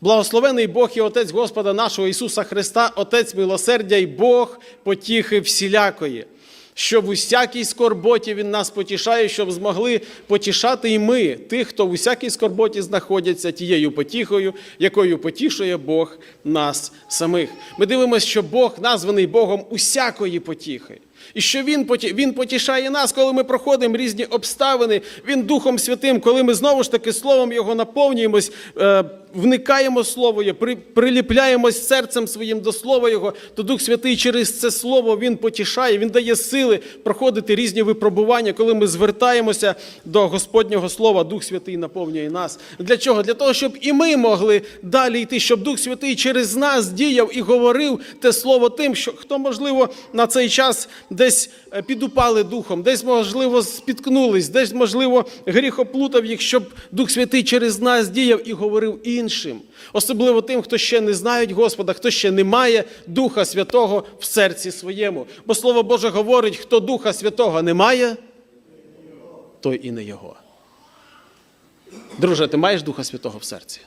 Благословений Бог і Отець Господа нашого Ісуса Христа, Отець милосердя й Бог потіхи всілякої, що в усякій скорботі Він нас потішає, щоб змогли потішати і ми, тих, хто в усякій скорботі знаходяться тією потіхою, якою потішує Бог нас самих. Ми дивимося, що Бог названий Богом усякої потіхи. І що він, поті- він потішає нас, коли ми проходимо різні обставини, Він Духом Святим, коли ми знову ж таки Словом Його наповнюємось, е, вникаємо Слово при, приліпляємось серцем своїм до Слова Його, то Дух Святий через це Слово Він потішає, Він дає сили проходити різні випробування, коли ми звертаємося до Господнього Слова, Дух Святий наповнює нас. Для чого? Для того, щоб і ми могли далі йти, щоб Дух Святий через нас діяв і говорив те слово тим, що хто, можливо, на цей час десь е, підупали духом, десь, можливо, спіткнулись, десь, можливо, гріх оплутав їх, щоб Дух Святий через нас діяв і говорив іншим. Особливо тим, хто ще не знають Господа, хто ще не має Духа Святого в серці своєму. Бо Слово Боже говорить, хто Духа Святого не має, той і не його. Друже, ти маєш Духа Святого в серці?